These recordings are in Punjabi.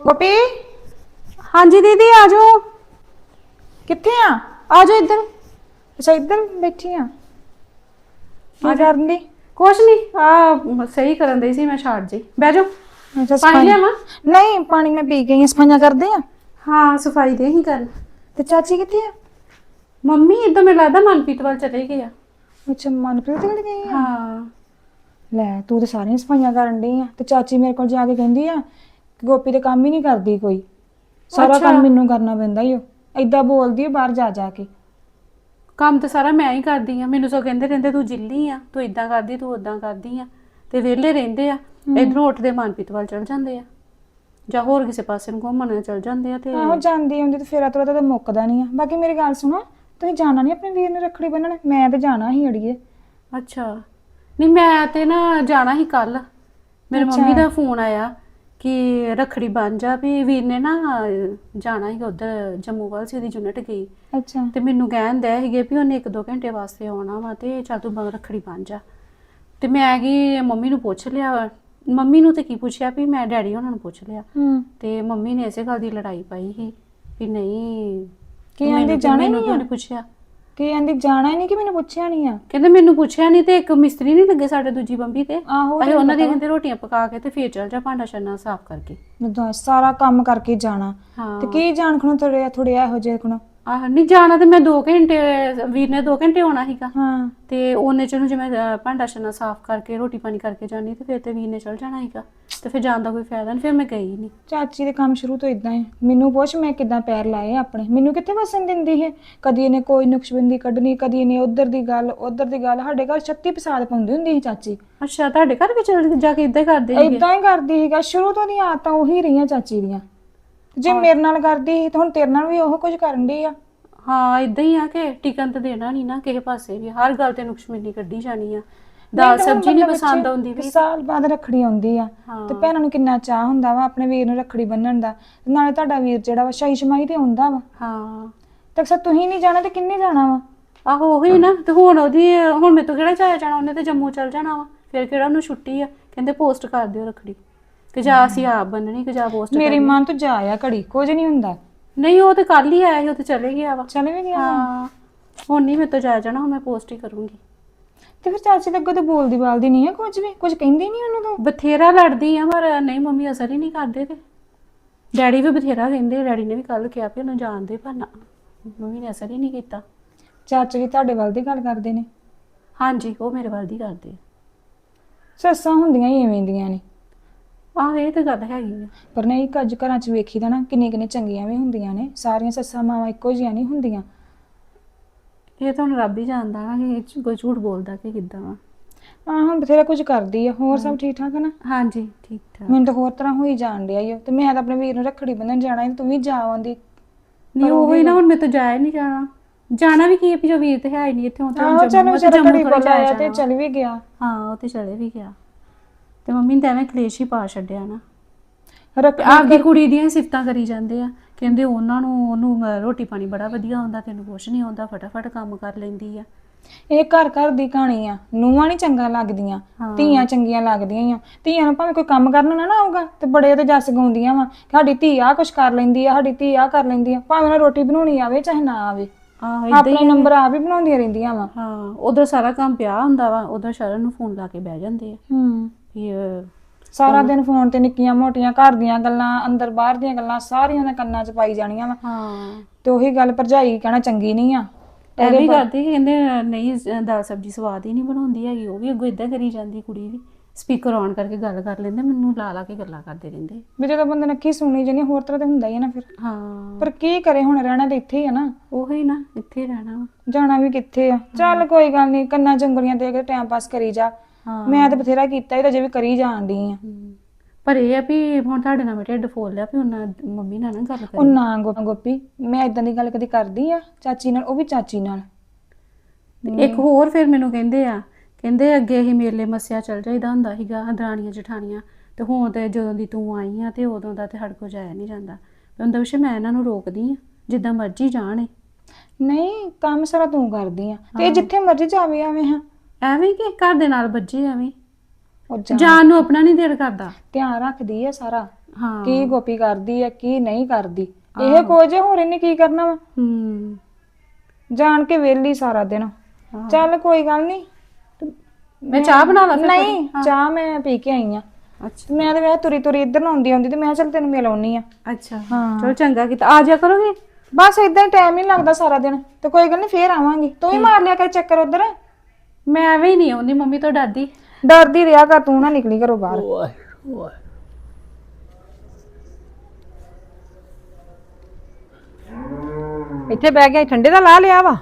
ਗੋਪੀ? ਹਾਂਜੀ ਦੀਦੀ ਆ ਜਾਓ। ਕਿੱਥੇ ਆ? ਆ ਜਾਓ ਇੱਧਰ। ਅੱਛਾ ਇੱਧਰ ਬੈਠੀ ਆ। ਕੀ ਕਰਨ ਕੁਛ ਨਹੀਂ ਆ ਸਹੀ ਕਰਨ ਦੇ ਸੀ ਮੈਂ ਛੱਡ ਜੀ। ਬਹਿ ਜਾਓ। ਅੱਛਾ ਪਾਣੀ ਸਫ਼ਾਈ ਲਿਆਵਾਂ? ਨਹੀਂ ਪਾਣੀ ਮੈਂ ਪੀ ਗਈ ਆ ਸਫਾਈਆਂ ਕਰਦੇ ਆ। ਹਾਂ ਸਫ਼ਾਈ ਦੇ ਹੀ ਕਰਨ ਤੇ ਚਾਚੀ ਕਿੱਥੇ ਆ? ਮੰਮੀ ਇਦਾਂ ਮੈਨੂੰ ਲੱਗਦਾ ਮਨਪ੍ਰੀਤ ਵੱਲ ਚਲੇ ਗਏ ਆ। ਅੱਛਾ ਮਨਪ੍ਰੀਤ ਕੋਲ ਗਈ ਆ? ਹਾਂ। ਲੈ ਤੂੰ ਤੇ ਸਾਰੀਆਂ ਸਫਾਈਆਂ ਕਰਨ ਡਈ ਆ। ਤੇ ਚਾਚੀ ਮੇਰੇ ਕੋਲ ਜਾ ਕੇ ਕਹਿੰਦੀ ਆ ਗੋਪੀ ਤੇ ਕੰਮ ਹੀ ਨਹੀਂ ਕਰਦੀ ਕੋਈ। ਸਾਰਾ। ਕੰਮ ਮੈਨੂੰ ਕਰਨਾ ਪੈਂਦਾ ਈ ਓ। ਏਦਾਂ ਬੋਲਦੀ ਆ ਬਾਹਰ ਜਾ ਜਾ ਕੇ। ਕੰਮ ਤਾਂ ਸਾਰਾ ਮੈਂ ਹੀ ਕਰਦੀ ਆ। ਮੈਨੂੰ ਸੋ ਕਹਿੰਦੇ ਰਹਿੰਦੇ ਤੂੰ ਜਿੱਲੀ ਆ। ਤੂੰ ਇਦਾਂ ਕਰਦੀ ਤੂੰ ਉਦਾਂ ਕਰਦੀ ਆ। ਤੇ ਵਿਹਲੇ ਰਹਿੰਦੇ ਆ। ਇਧਰੋਂ ਉੱਠਦੇ ਮਨਪ੍ਰੀਤ ਵੱਲ ਚਲ ਜਾਂਦੇ ਆ। ਜਾਂ ਹੋਰ ਕਿਸੇ ਪਾਸੇ ਨੂੰ ਘੁੰਮਣ ਚਲ ਜਾਂਦੇ ਆ ਤੇ ਆਹੋ ਜਾਂਦੀ ਹੁੰਦੀ ਤੇ ਫੇਰਾ ਤੋਰਾ ਤਾਂ ਮੁੱਕਦਾ ਨਹੀਂ ਆ। ਬਾਕੀ ਮੇਰੀ ਗੱਲ ਸੁਣੋ ਤੁਸੀਂ ਜਾਣਾ ਨਹੀਂ ਆਪਣੇ ਵੀਰ ਨੂੰ ਰੱਖੜੀ ਬੰਨਣ? ਮੈਂ ਤੇ ਜਾਣਾ ਹੀ ਅੜੀਏ। ਅੱਛਾ। ਨਹੀਂ ਮੈਂ ਤੇ ਨਾ ਜਾਣਾ ਹੀ ਕੱਲ ਮੇਰੇ ਮੰਮੀ ਦਾ ਫੋਨ ਆਇਆ। ਕਿ ਰਖੜੀ ਬਣ ਜਾ ਵੀ ਵੀਰ ਨੇ ਨਾ ਜਾਣਾ ਹੀ ਉਧਰ ਜੰਮੂ ਵੱਲ ਸੀ ਉਹਦੀ ਯੂਨਿਟ ਗਈ। ਅੱਛਾ। ਤੇ ਮੈਨੂੰ ਕਹਿੰਦਾ ਸੀਗੇ ਵੀ ਉਹਨੇ 1-2 ਘੰਟੇ ਵਾਸਤੇ ਆਉਣਾ ਵਾ ਤੇ ਚੱਲ ਤੂੰ ਬਗ ਰਖੜੀ ਬਣ ਜਾ। ਤੇ ਮੈਂ ਕੀ ਮੰਮੀ ਨੂੰ ਪੁੱਛ ਲਿਆ ਮੰਮੀ ਨੂੰ ਤੇ ਕੀ ਪੁੱਛਿਆ ਵੀ ਮੈਂ ਡੈਡੀ ਉਹਨਾਂ ਨੂੰ ਪੁੱਛ ਲਿਆ। ਤੇ ਮੰਮੀ ਨੇ ਇਸੇ ਗੱਲ ਦੀ ਲੜਾਈ ਪਾਈ ਸੀ ਵੀ ਨਹੀਂ ਕੀ ਆਂਦੀ ਜਾਣਾ ਹੀ ਨਹੀਂ? ਨਹੀਂ ਪੁੱਛਿਆ? ਕੀ ਆਂਦੀ ਜਾਣਾ ਹੀ ਨਹੀਂ ਕਿ ਮੈਨੂੰ ਪੁੱਛਿਆ ਨਹੀਂ ਆ? ਕਹਿੰਦੇ ਮੈਨੂੰ ਪੁੱਛਿਆ ਨਹੀਂ ਤੇ ਇੱਕ ਮਿਸਤਰੀ ਨਹੀਂ ਲੱਗੇ ਸਾਡੇ ਦੂਜੀ ਬੰਬੀ ਤੇ। ਆਹੋ ਅਸੀਂ ਉਹਨਾਂ ਦੀ ਕਹਿੰਦੇ ਰੋਟੀਆਂ ਪਕਾ ਕੇ ਤੇ ਫੇਰ ਚੱਲ ਜਾ ਭਾਂਡਾ ਛੰਨਾ ਸਾਫ਼ ਕਰਕੇ। ਮੈਂ ਦੱਸ, ਸਾਰਾ ਕੰਮ ਕਰਕੇ ਜਾਣਾ। ਹਾਂ। ਤੇ ਕੀ ਜਾਣ ਖਣੋ ਥੋੜੇ ਥੋੜੇ ਇਹੋ ਜਿਹੇ ਖਣੋ? ਆਹ ਨਹੀਂ ਜਾਣਾ ਤੇ ਮੈਂ 2 ਘੰਟੇ ਵੀਰ ਨੇ 2 ਘੰਟੇ ਆਉਣਾ ਸੀਗਾ। ਹਾਂ। ਤੇ ਉਹਨੇ ਚ ਨੂੰ ਜਿਵੇਂ ਭਾਂਡਾ ਛੰਨਾ ਸਾਫ਼ ਕਰਕੇ ਰੋਟੀ ਪਾਣੀ ਕਰਕੇ ਜਾਣੀ ਤੇ ਫਿਰ ਤੇ ਵੀਰ ਨੇ ਚੱਲ ਜਾਣਾ ਸੀਗਾ। ਤੇ ਫਿਰ ਜਾਣ ਦਾ ਕੋਈ ਫਾਇਦਾ ਨਹੀਂ ਫਿਰ ਮੈਂ ਗਈ ਨਹੀਂ। ਚਾਚੀ ਦੇ ਕੰਮ ਸ਼ੁਰੂ ਤੋਂ ਇਦਾਂ ਹੈ ਮੈਨੂੰ ਪੁੱਛ ਮੈਂ ਕਿਦਾਂ ਪੈਰ ਲਾਏ ਆਪਣੇ? ਮੈਨੂੰ ਕਿੱਥੇ ਵਸਣ ਦਿੰਦੀ ਹੈ ਕਦੀ ਇਹਨੇ ਕੋਈ ਨੁਕਸ਼ਬੰਦੀ ਕੱਢਣੀ ਕਦੀ ਇਹਨੇ ਉਧਰ ਦੀ ਗੱਲ ਉਧਰ ਦੀ ਗੱਲ। ਸਾਡੇ ਘਰ 36 ਪਸਾਦ ਪਾਉਂਦੀ ਹੁੰਦੀ ਸੀ ਚਾਚੀ। ਅੱਛਾ ਤੁਹਾਡੇ ਘਰ ਵੀ ਚੱਲ ਜਾ ਕੇ ਇਦਾਂ ਹੀ ਕਰਦੇ ਸੀਗੇ? ਇਦਾਂ ਹੀ ਕਰਦੀ ਸੀਗਾ। ਸ਼ੁਰੂ ਤੋਂ ਦੀਆਂ ਆਦਤਾਂ ਉਹੀ ਰਹੀਆਂ ਚਾਚੀ ਦੀਆਂ। ਜੇ ਮੇਰੇ ਨਾਲ ਕਰਦੀ ਸੀ ਤਾਂ ਹੁਣ ਤੇਰੇ ਨਾਲ ਵੀ ਉਹ ਕੁਝ ਕਰਨ ਦੀ ਆ। ਹਾਂ ਇਦਾਂ ਹੀ ਆ ਕਿ ਟਿਕਨ ਤੇ ਦੇਣਾ ਨਹੀਂ ਨਾ ਕਿਸੇ ਪਾਸੇ ਵੀ। ਹਰ ਗੱਲ ਤੇ ਨੁਕਸ਼ਮਨੀ ਕੱਢੀ ਜਾਣੀ ਆ। ਦਾਲ ਸਬਜ਼ੀ ਨਹੀਂ ਪਸੰਦ ਆਉਂਦੀ ਵੀ। ਸਾਲ ਬਾਅਦ ਰੱਖੜੀ ਆਉਂਦੀ ਆ। ਤੇ ਭੈਣਾਂ ਨੂੰ ਕਿੰਨਾ ਚਾਹ ਹੁੰਦਾ ਵਾ ਆਪਣੇ ਵੀਰ ਨੂੰ ਰੱਖੜੀ ਬੰਨਣ ਦਾ। ਨਾਲੇ ਤੁਹਾਡਾ ਵੀਰ ਜਿਹੜਾ ਵਾ ਸ਼ਾਹੀ ਸ਼ਮਾਈ ਤੇ ਆਉਂਦਾ ਵਾ। ਹਾਂ। ਤੇ ਅਕਸਰ ਤੁਸੀਂ ਨਹੀਂ ਜਾਣਾ ਤੇ ਕਿੰਨੇ ਜਾਣਾ ਵਾ? ਆਹੋ ਉਹੀ ਨਾ ਤੇ ਹੁਣ ਉਹਦੀ ਹੁਣ ਤੋਂ ਕਿਹੜਾ ਜਾਇਆ ਜਾਣਾ? ਉਹਨੇ ਤੇ ਜੰਮੂ ਚਲ ਜਾਣਾ ਵਾ। ਫਿਰ ਕਿਹੜਾ ਉਹਨੂੰ ਛੁੱਟੀ ਆ? ਕਹਿੰਦੇ ਪੋਸਟ ਕਰ ਦਿਓ ਰੱਖੜੀ। ਕਿ ਜਾਂ ਅਸੀਂ ਆਪ ਬੰਨਣੀ ਕਿ ਜਾਂ ਪੋਸਟ ਮੇਰੀ ਮਾਂ ਤੂੰ ਜਾ ਆ ਘੜੀ ਕੁਝ ਨਹੀਂ ਹੁੰਦਾ। ਨਹੀਂ ਉਹ ਤੇ ਕੱਲ ਹੀ ਆਇਆ ਸੀ ਉਹ ਤੇ ਚਲੇ ਗਿਆ ਵਾ। ਚਲੇ ਵੀ ਗਿਆ ਹਾਂ ਹੁਣ ਨਹੀਂ ਮੇਰੇ ਤੋਂ ਜਾਇਆ ਜਾਣਾ ਹੁਣ ਮੈਂ ਪੋਸਟ ਹੀ ਕਰੂੰਗੀ। ਤੇ ਫਿਰ ਚਾਚੀ ਦੇ ਅੱਗੋਂ ਤੇ ਬੋਲਦੀ ਬਾਲਦੀ ਨਹੀਂ ਆ ਕੁਝ ਵੀ ਕੁਝ ਕਹਿੰਦੀ ਨਹੀਂ ਉਹਨੂੰ ਤੂੰ? ਬਥੇਰਾ ਲੜਦੀ ਆ ਪਰ ਨਹੀਂ ਮੰਮੀ ਅਸਰ ਹੀ ਨਹੀਂ ਕਰਦੇ ਤੇ। ਡੈਡੀ ਵੀ ਬਥੇਰਾ ਕਹਿੰਦੇ ਡੈਡੀ ਨੇ ਵੀ ਕੱਲ ਕਿਹਾ ਵੀ ਉਹਨੂੰ ਜਾਣਦੇ ਪਰ ਨਾ ਮੰਮੀ ਨੇ ਅਸਰ ਹੀ ਨਹੀਂ ਕੀਤਾ। ਚਾਚਾ ਜੀ ਤੁਹਾਡੇ ਵੱਲ ਦੀ ਗੱਲ ਕਰਦੇ ਨੇ। ਹਾਂਜੀ ਉਹ ਮੇਰੇ ਵੱਲ ਦੀ ਕਰਦੇ। ਸੱਸਾਂ ਹੁੰਦੀਆਂ ਹੀ ਐਵੇਂ ਦੀਆਂ ਨੇ। ਆਹ ਇਹ ਤੇ ਗੱਲ ਹੈਗੀ ਆ। ਪਰ ਨਹੀਂ ਕੱਜ ਘਰਾਂ 'ਚ ਵੇਖੀਦਾ ਨਾ ਕਿੰਨੀ ਕਿੰਨੀ ਚੰਗੀਆਂ ਵੀ ਹੁੰਦੀਆਂ ਨੇ। ਸਾਰੀਆਂ ਸੱਸਾਂ ਮਾਵਾਂ ਇੱਕੋ ਜਿਹੀਆਂ ਨਹੀਂ ਹੁੰਦੀਆਂ। ਇਹ ਤਾਂ ਹੁਣ ਰੱਬ ਹੀ ਜਾਣਦਾ ਨਾ ਕਿ ਇਹ 'ਚ ਕੋਈ ਝੂਠ ਬੋਲਦਾ ਕਿ ਕਿੱਦਾਂ ਵਾ। ਆਹ ਹੁਣ ਬਥੇਰਾ ਕੁਝ ਕਰਦੀ ਆ। ਹੋਰ ਸਭ ਠੀਕ ਠਾਕ ਆ ਨਾ? ਹਾਂਜੀ ਠੀਕ ਠਾਕ। ਮੈਨੂੰ ਤਾਂ ਹੋਰ ਤਰ੍ਹਾਂ ਹੋਈ ਜਾਣ ਡਿਆ ਈ ਓ। ਤੇ ਮੈਂ ਤਾਂ ਆਪਣੇ ਵੀਰ ਨੂੰ ਰੱਖੜੀ ਬੰਨਣ ਜਾਣਾ ਸੀ ਤੇ ਵੀ ਜਾ ਆਉਂਦੀ। ਨਹੀਂ ਉਹ ਹੀ ਨਾ ਹੁਣ ਮੇਰੇ ਤੋਂ ਜਾਇਆ ਨਹੀਂ ਜਾਣਾ। ਜਾਣਾ ਵੀ ਕੀ ਹੈ ਵੀ ਜੋ ਵੀਰ ਤੇ ਹੈ ਹੀ ਨਹੀਂ ਇੱਥੇ ਹੁਣ ਤਾਂ ਆਹੋ ਜੰਮੂ ਚਲੋ ਆ ਜੰਮੂ ਥੋੜ੍ਹੀ ਆਇਆ ਜਾਇਆ ਤੇ ਜਾਣਾ। ਚਲ ਵੀ ਗਿਆ। ਹਾਂ ਉਹ ਤੇ ਚਲੇ ਵੀ ਗਿਆ। ਤੇ ਮੰਮੀ ਨੇ ਤਾਂ ਐਵੇਂ ਕਲੇਸ਼ ਹੀ ਪਾ ਛੱਡਿਆ ਨਾ। ਰੱਖ ਆਪਦੀ ਕੁੜੀ ਦੀਆਂ ਸਿਫਤਾਂ ਕਰੀ ਜਾਂਦੇ ਆ। ਕਹਿੰਦੇ ਉਹਨਾਂ ਨੂੰ ਉਹਨੂੰ ਅਹ, ਰੋਟੀ ਪਾਣੀ ਬੜਾ ਵਧੀਆ ਆਉਂਦਾ ਤੈਨੂੰ ਕੁਛ ਨਹੀਂ ਆਉਂਦਾ ਫਟਾਫਟ ਕੰਮ ਕਰ ਲੈਂਦੀ ਆ। ਇਹ ਘਰ ਘਰ ਦੀ ਕਹਾਣੀ ਆ। ਨੂੰਹਾਂ ਨਹੀਂ ਚੰਗਾ ਲੱਗਦੀਆਂ। ਧੀਆਂ ਚੰਗੀਆਂ ਲੱਗਦੀਆਂ ਆ। ਧੀਆਂ ਨੂੰ ਭਾਵੇਂ ਕੋਈ ਕੰਮ ਕਰਨ ਨਾ ਨਾ ਆਊਗਾ ਤੇ ਬੜੇ ਤੇ ਜੱਸ ਗਾਉਂਦੀਆਂ ਵਾ ਸਾਡੀ ਧੀ ਆ ਕੁਛ ਕਰ ਲੈਂਦੀ ਆ ਸਾਡੀ ਧੀ ਆ ਕਰ ਲੈਂਦੀ ਆ। ਭਾਵੇਂ ਉਹਨਾਂ ਰੋਟੀ ਬਣਾਉਣੀ ਆਵੇ ਚਾਹੇ ਨਾ ਆਵੇ। ਆਹੋ ਏਦਾਂ ਆਪਣੇ ਨੰਬਰ ਆਪ ਹੀ ਬਣਾਉਂਦੀਆਂ ਰਹਿੰਦੀਆਂ ਵਾ। ਹਾਂ ਉਧਰ ਸਾਰਾ ਕੰਮ ਪਿਆ ਹੁੰਦਾ ਵਾ ਉਧਰ ਸ਼ਰਨ ਨੂੰ ਫੋਨ ਲਾ ਕੇ ਬਹਿ ਜਾਂਦੇ ਆ। ਹੂੰ। ਵੀ ਸਾਰਾ ਦਿਨ ਫੋਨ ਤੇ ਨਿੱਕੀਆਂ ਮੋਟੀਆਂ ਘਰ ਦੀਆਂ ਗੱਲਾਂ ਅੰਦਰ ਬਾਹਰ ਦੀਆਂ ਗੱਲਾਂ ਸਾਰੀਆਂ ਦੇ ਕੰਨਾਂ 'ਚ ਪਾਈ ਜਾਣੀਆਂ ਵਾ। ਹਾਂ। ਤੇ ਉਹੀ ਗੱਲ ਭਰਜਾਈ ਕਹਿਣਾ ਚੰਗੀ ਨਹੀਂ ਆ। ਐਵੇਂ ਹੀ ਕਰਦੀ ਸੀ, ਕਹਿੰਦੇ ਨਹੀਂ ਦਾਲ ਸਬਜੀ ਸਵਾਦ ਹੀ ਨਹੀਂ ਬਣਾਉਂਦੀ ਹੈਗੀ ਉਹ ਵੀ ਅੱਗੋਂ ਇਦਾਂ ਕਰੀ ਜਾਂਦੀ ਕੁੜੀ ਵੀ। ਸਪੀਕਰ ਔਨ ਕਰਕੇ ਗੱਲ ਕਰ ਲੈਂਦੇ ਮੈਨੂੰ ਲਾ ਲਾ ਕੇ ਗੱਲਾਂ ਕਰਦੇ ਰਹਿੰਦੇ। ਵੀ ਜਦੋਂ ਬੰਦੇ ਨੇ ਕੀ ਸੁਣੀ ਜਾਨੀ ਹੋਰ ਤਰ੍ਹਾਂ ਤੇ ਹੁੰਦਾ ਹੀ ਆ ਨਾ ਫਿਰ। ਹਾਂ। ਪਰ ਕੀ ਕਰੇ ਹੁਣ ਰਹਿਣਾ ਤੇ ਇੱਥੇ ਹੀ ਆ ਨਾ। ਉਹੀ ਨਾ ਇੱਥੇ ਰਹਿਣਾ ਵਾ। ਜਾਣਾ ਵੀ ਕਿੱਥੇ ਆ? ਚੱਲ ਕੋਈ ਗੱਲ ਨਹੀਂ ਕੰਨਾਂ ਚੰਗਲੀਆਂ ਦੇ ਕੇ ਟਾਈਮ ਪਾਸ ਕਰੀ ਜਾ। ਮੈਂ ਤਾਂ ਬਥੇਰਾ ਕੀਤਾ ਇਹ ਤਾਂ ਜੇ ਵੀ ਕਰੀ ਜਾਣ ਡਈ ਆ। ਪਰ ਇਹ ਆ ਵੀ ਹੁਣ ਤੁਹਾਡੇ ਨਾਲ ਮੈਂ ਢਿੱਡ ਫੋਲ ਲਿਆ ਵੀ ਉਹਨਾਂ ਮੰਮੀ ਨਾਲ ਨਾ ਗੱਲ ਉਹ ਕਰੀ। ਨਾ ਗੋ- ਗੋਪੀ ਮੈਂ ਇਦਾਂ ਦੀ ਗੱਲ ਕਦੀ ਕਰਦੀ ਆ ਚਾਚੀ ਨਾਲ ਉਹ ਵੀ ਚਾਚੀ ਨਾਲ। ਤੇ ਇੱਕ ਹੋਰ ਫਿਰ ਮੈਨੂੰ ਕਹਿੰਦੇ ਆ ਕਹਿੰਦੇ ਅੱਗੇ ਹੀ ਮੇਲੇ ਮੱਸਿਆ ਚੱਲ ਜਾਈਦਾ ਹੁੰਦਾ ਸੀਗਾ ਦਰਾਣੀਆਂ ਜਠਾਣੀਆਂ। ਤੇ ਹੁਣ ਤੇ ਜਦੋਂ ਦੀ ਤੂੰ ਆਈ ਆ ਤੇ ਉਦੋਂ ਦਾ ਤੇ ਸਾਡੇ ਕੋਲ ਜਾਇਆ ਨਹੀਂ ਜਾਂਦਾ। ਉਹਦਾ ਵਿਸ਼ੇ ਮੈਂ ਇਹਨਾਂ ਨੂੰ ਰੋਕਦੀ ਆ ਜਿੱਦਾਂ ਮਰਜ਼ੀ ਜਾਣ ਇਹ। ਨਹੀਂ ਕੰਮ ਸਾਰਾ ਤੂੰ ਕਰਦੀ ਆ। ਤੇ ਇਹ ਜਿੱਥੇ ਮਰਜ਼ੀ ਜਾਵੇ ਆਵੇਂ ਹਾਂ। ਐਵੇਂ ਕਿ ਘਰ ਦੇ ਨਾਲ ਬੱਜੇ ਐਵੇਂ। ਉਹ ਜਾਣ ਨੂੰ ਆਪਣਾ ਨਹੀਂ ਦਿਲ ਕਰਦਾ। ਧਿਆਨ ਰੱਖਦੀ ਆ ਸਾਰਾ। ਹਾਂ। ਕੀ ਗੋਪੀ ਕਰਦੀ ਆ ਕੀ ਨਹੀਂ ਕਰਦੀ। ਇਹ ਕੁਝ ਹੋਰ ਇਹਨੇ ਕੀ ਕਰਨਾ ਵਾ? ਹੂੰ। ਜਾਣ ਕੇ ਵਿਹਲੀ ਸਾਰਾ ਦਿਨ। ਚੱਲ ਕੋਈ ਗੱਲ ਨਹੀਂ ਮੈਂ ਚਾਹ ਬਣਾ ਲਾ ਫਿਰ ਨਹੀਂ ਚਾਹ ਮੈਂ ਪੀ ਕੇ ਆਈ ਆ। ਅੱਛਾ। ਮੈਂ ਤੇ ਵੇ ਤੁਰੀ ਤੁਰੀ ਇੱਧਰ ਨੂੰ ਆਉਂਦੀ ਆਉਂਦੀ ਤੇ ਮੈਂ ਕਿਹਾ ਚੱਲ ਤੈਨੂੰ ਮਿਲ ਆਉਣੀ ਆ। ਅੱਛਾ। ਹਾਂ। ਚਲੋ ਚੰਗਾ ਕੀਤਾ। ਆ ਜਾ ਕਰੋਗੇ? ਬਸ ਇਦਾਂ ਹੀ ਟਾਈਮ ਹੀ ਨੀ ਲੱਗਦਾ ਸਾਰਾ ਦਿਨ। ਤੇ ਕੋਈ ਗੱਲ ਨਹੀਂ ਫੇਰ ਆਵਾਂਗੀ। ਤੂੰ ਵੀ ਮਾਰ ਲਿਆ ਕਰ ਚੱਕਰ ਉਧਰ। ਮੈਂ ਐਵੇਂ ਹੀ ਨਹੀਂ ਆਉਂਦੀ ਮੰਮੀ ਤੋਂ ਡਰਦੀ। ਡਰਦੀ ਰਿਹਾ ਕਰ ਤੂੰ ਨਾ ਨਿਕਲੀ ਘਰੋਂ ਬਾਹਰ। ਓਏ ਓਏ। ਇੱਥੇ ਬਹਿ ਗਿਆ ਠੰਡੇ ਦਾ ਲਾ ਲਿਆ ਵਾ?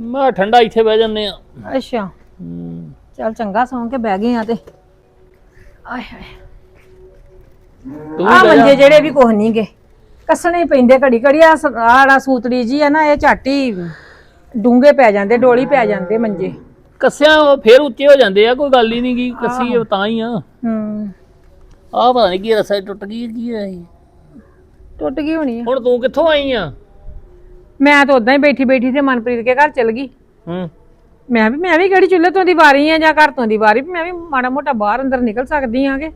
ਮੈਂ ਠੰਡਾ ਇੱਥੇ ਬਹਿ ਜੰਨੇ ਆ। ਅੱਛਾ। ਚੱਲ ਚੰਗਾ ਸੌਂ ਕੇ ਬਹਿ ਗਏ ਆ ਤੇ। ਆਏ ਹਾਏ। ਤੂੰ ਆ ਵੀ ਬਹਿ ਮੰਜੇ ਜਾ। ਜਿਹੜੇ ਵੀ ਕੁਛ ਨਹੀਂ ਗੇ। ਕੱਸਣੇ ਹੀ ਪੈਂਦੇ ਘੜੀ ਘੜੀ ਆ ਆੜਾ ਸੂਤੜੀ ਜੀ ਆ ਨਾ ਇਹ ਝਾਟੀ ਡੂੰਗੇ ਪੈ ਜਾਂਦੇ ਡੋਲੀ ਪੈ ਜਾਂਦੇ ਮੰਜੇ। ਕੱਸਿਆਂ ਉਹ ਫੇਰ ਉੱਚੇ ਹੋ ਜਾਂਦੇ ਆ ਕੋਈ ਗੱਲ ਹੀ ਨਹੀਂ ਗੀ ਕੱਸੀ ਉਹ ਤਾਂ ਹੀ ਆ। ਹੂੰ। ਆਹ ਪਤਾ ਨਹੀਂ ਕੀ ਰਸਾ ਟੁੱਟ ਗਈ ਹੈ, ਕੀ ਹੋਇਆ ਸੀ? ਟੁੱਟ ਗਈ ਹੋਣੀ ਆ। ਹੁਣ ਤੂੰ ਕਿੱਥੋਂ ਆਈ ਆ? ਮੈਂ ਤਾਂ ਉਦਾਂ ਹੀ ਬੈਠੀ ਬੈਠੀ ਤੇ ਮਨਪ੍ਰੀਤ ਕੇ ਘਰ ਚਲ ਗਈ। ਹੂੰ। ਮੈਂ ਵੀ ਮੈਂ ਵੀ ਕਿਹੜੀ ਚੁੱਲ੍ਹੇ ਤੋਂ ਦੀ ਵਾਰੀ ਆ ਜਾਂ ਘਰ ਤੋਂ ਦੀ ਵਾਰੀ ਮੈਂ ਵੀ ਮਾੜਾ ਮੋਟਾ ਬਾਹਰ ਅੰਦਰ ਨਿਕਲ ਸਕਦੀ ਆਂਗੇ